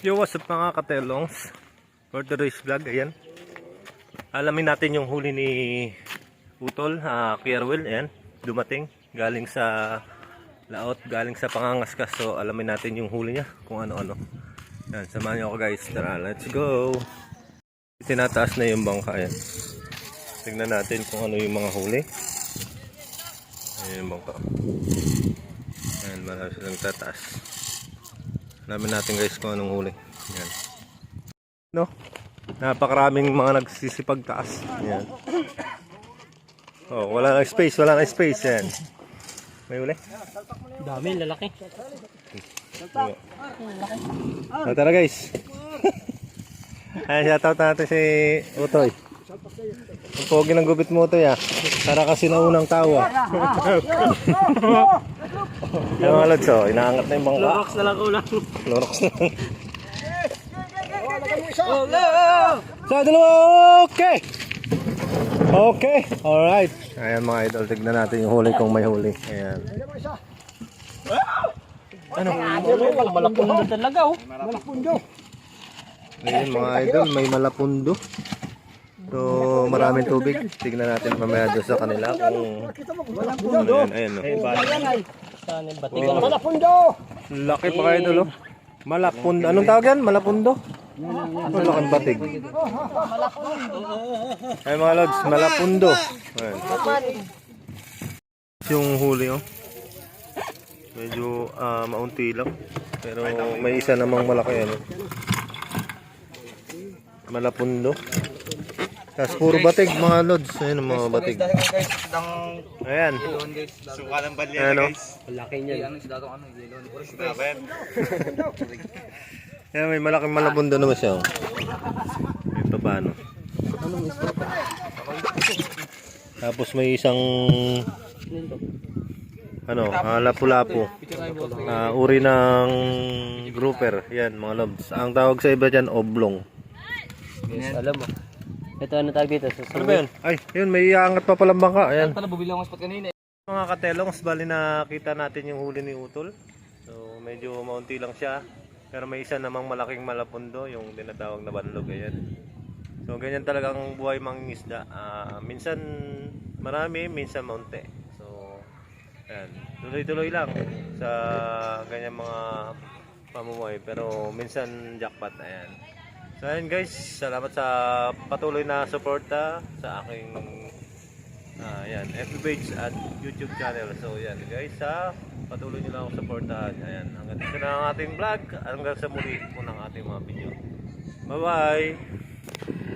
Yo, what's up mga katelongs? For today's vlog, ayan. Alamin natin yung huli ni Utol, uh, Kierwell, ayan. Dumating, galing sa laot, galing sa pangangaskas. So, alamin natin yung huli niya, kung ano-ano. Ayan, samahan niyo ako guys. Tara, let's go! Tinataas na yung bangka, ayan. Tingnan natin kung ano yung mga huli. Ayan yung bangka. Ayan, marami silang tataas. Alamin natin guys kung anong huli. Yan. No? Napakaraming mga nagsisipag taas. Yan. Oh, wala nang space, wala nang space yan. May huli? Dami, lalaki. So, tara guys. Ayan, shoutout natin si Utoy. Ang pogi ng gupit mo Utoy ah. Para kasi naunang tao Yung mga lods oh, inaangat na yung bangka. Lorax na lang ulang. Lorox na lang. Sa dalawa, okay! Okay, alright. Ayan mga idol, tignan natin yung huli kung may huli. Ayan. Ano? Malapundo talaga oh. Ayan mga idol, may malapundo. So, maraming tubig. Tignan natin mamaya doon sa kanila kung... Ayan, ayan. Oh. Saan yung batigan? Laki pa kayo idol, oh. Malapundo. Anong tawag yan? Malapundo? Ano laking batig? Ay mga lods, malapundo. Ayan. Yung huli, oh. Medyo ah, maunti lang. Pero may isa namang malaki, ano. Malapundo. Tapos puro batig, mga lods. Ayan ang mga batig. Ayan. Sukalang balya Ayan, oh. guys. Laki niya. Ayan, may malaking malapundo naman siya, oh. Ito paano. Tapos may isang ano, ah, lapu-lapu. Ah, uri ng grouper. Yan, mga lobs. Ang tawag sa iba dyan, oblong. Yes, alam mo. Ito ano tawag dito? Sa Ano ba yan? Ay, yun, may iangat pa palang bangka. Ayan. Pala bubili ako ng spot kanina. Mga katelongs, bali nakita natin yung huli ni Utol. So, medyo maunti lang siya. Pero may isa namang malaking malapundo, yung tinatawag na banlog. Ayan. So, ganyan talagang buhay mangingisda. Ah, minsan marami, minsan maunti. So, ayan. Tuloy-tuloy lang sa ganyan mga pamumuhay. Pero minsan jackpot. Ayan. So, ayan guys. Salamat sa patuloy na suporta sa aking Ah, yan, FB page at YouTube channel. So, yan guys, ha. Patuloy nyo lang akong supportahan. Ayan, hanggang dito na ang ating vlog. Hanggang sa muli po ng ating mga video. Bye-bye!